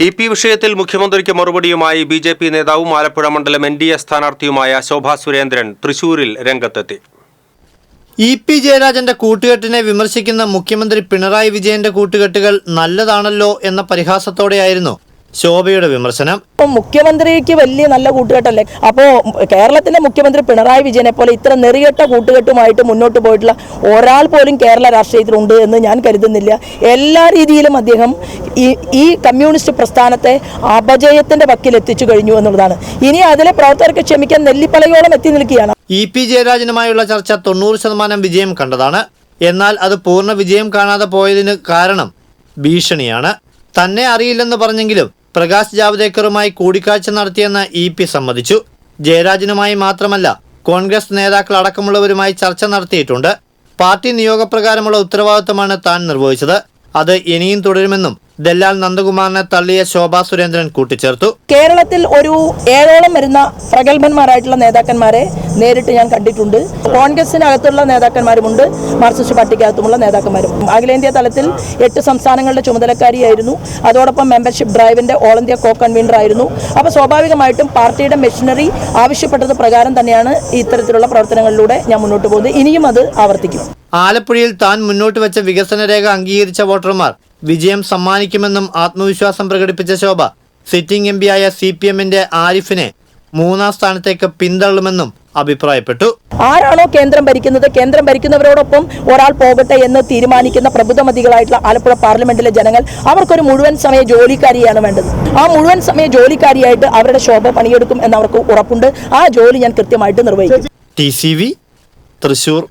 E P വിഷയത്തിൽ മുഖ്യമന്ത്രിക്ക് മറുപടിയുമായി ബി ജെ പി നേതാവും ആലപ്പുഴ മണ്ഡലം എൻ ഡി എ സ്ഥാനാർത്ഥിയുമായ ശോഭാ സുരേന്ദ്രൻ തൃശൂരിൽ രംഗത്തെത്തി. ഇ പി ജയരാജന്റെ കൂട്ടുകെട്ടിനെ വിമർശിക്കുന്ന മുഖ്യമന്ത്രി പിണറായി വിജയന്റെ കൂട്ടുകെട്ടുകൾ നല്ലതാണല്ലോ എന്ന പരിഹാസത്തോടെയായിരുന്നു ശോഭയുടെ വിമർശനം. ഇപ്പം മുഖ്യമന്ത്രിക്ക് വലിയ നല്ല കൂട്ടുകെട്ടല്ലേ? അപ്പോൾ കേരളത്തിലെ മുഖ്യമന്ത്രി പിണറായി വിജയനെ പോലെ ഇത്ര നെറികെട്ട കൂട്ടുകെട്ടുമായിട്ട് മുന്നോട്ട് പോയിട്ടുള്ള ഒരാൾ പോലും കേരള രാഷ്ട്രീയത്തിലുണ്ട് എന്ന് ഞാൻ കരുതുന്നില്ല. എല്ലാ രീതിയിലും അദ്ദേഹം ഈ ഈ കമ്മ്യൂണിസ്റ്റ് പ്രസ്ഥാനത്തെ അപജയത്തിന്റെ വക്കിൽ എത്തിച്ചു കഴിഞ്ഞു എന്നുള്ളതാണ്. ഇനി അതിലെ പ്രവർത്തകർക്ക് ക്ഷമിക്കാൻ നെല്ലിപ്പലയോളം എത്തി നിൽക്കുകയാണ്. ഇ പി ജയരാജനുമായുള്ള ചർച്ച തൊണ്ണൂറ് ശതമാനം വിജയം കണ്ടതാണ്. എന്നാൽ അത് പൂർണ വിജയം കാണാതെ പോയതിന് കാരണം ഭീഷണിയാണ്. തന്നെ അറിയില്ലെന്ന് പറഞ്ഞെങ്കിലും പ്രകാശ് ജാവ്ദേക്കറുമായി കൂടിക്കാഴ്ച നടത്തിയെന്ന് ഇ പി സമ്മതിച്ചു. ജയരാജനുമായി മാത്രമല്ല കോൺഗ്രസ് നേതാക്കൾ അടക്കമുള്ളവരുമായി ചർച്ച നടത്തിയിട്ടുണ്ട്. പാർട്ടി നിയോഗപ്രകാരമുള്ള ഉത്തരവാദിത്തമാണ് താൻ നിർവഹിച്ചത്. അത് ഇനിയും തുടരുമെന്നും ദല്ലാൽ നന്ദകുമാറിനെ തള്ളിയ ശോഭാ സുരേന്ദ്രൻ കൂട്ടിച്ചേർത്തു. കേരളത്തിൽ ഒരു ഏഴോളം വരുന്ന പ്രഗത്ഭന്മാരായിട്ടുള്ള നേതാക്കന്മാരെ നേരിട്ട് ഞാൻ കണ്ടിട്ടുണ്ട്. കോൺഗ്രസിനകത്തുള്ള നേതാക്കന്മാരുമുണ്ട്. മാർക്സിസ്റ്റ് പാർട്ടിക്കകത്തുമുള്ള നേതാക്കന്മാരും. അഖിലേന്ത്യാ തലത്തിൽ എട്ട് സംസ്ഥാനങ്ങളുടെ ചുമതലക്കാരിയായിരുന്നു. അതോടൊപ്പം മെമ്പർഷിപ്പ് ഡ്രൈവിന്റെ ഓൾ ഇന്ത്യ കോ കൺവീനർ ആയിരുന്നു. അപ്പോൾ സ്വാഭാവികമായിട്ടും പാർട്ടിയുടെ മെഷീനറി ആവശ്യപ്പെട്ടത് പ്രകാരം തന്നെയാണ് ഇത്തരത്തിലുള്ള പ്രവർത്തനങ്ങളിലൂടെ ഞാൻ മുന്നോട്ട് പോകുന്നത്. ഇനിയും അത് ആവർത്തിക്കും. ആലപ്പുഴയിൽ താൻ മുന്നോട്ട് വെച്ച വികസന രേഖ അംഗീകരിച്ച വോട്ടർമാർ വിജയം സമ്മാനിക്കുമെന്നും ആത്മവിശ്വാസം പ്രകടിപ്പിച്ച ശോഭ സിറ്റിംഗ് എം പിയായ സി പി എമ്മിന്റെ ആരിഫിനെ മൂന്നാം സ്ഥാനത്തേക്ക് പിന്തള്ളുമെന്നും അഭിപ്രായപ്പെട്ടു. ആരാണോ കേന്ദ്രം ഭരിക്കുന്നത് കേന്ദ്രം ഭരിക്കുന്നവരോടൊപ്പം ഒരാൾ പോകട്ടെ എന്ന് തീരുമാനിക്കുന്ന പ്രബുദ്ധമതികളായിട്ടുള്ള ആലപ്പുഴ പാർലമെന്റിലെ ജനങ്ങൾ അവർക്കൊരു മുഴുവൻ സമയ ജോലിക്കാരിയാണ് വേണ്ടത്. ആ മുഴുവൻ സമയ ജോലിക്കാരിയായിട്ട് അവരുടെ ശോഭ പണിയെടുക്കും എന്ന് അവർക്ക് ഉറപ്പുണ്ട്. ആ ജോലി ഞാൻ കൃത്യമായിട്ട് നിർവഹിക്കും. T C V Thrissur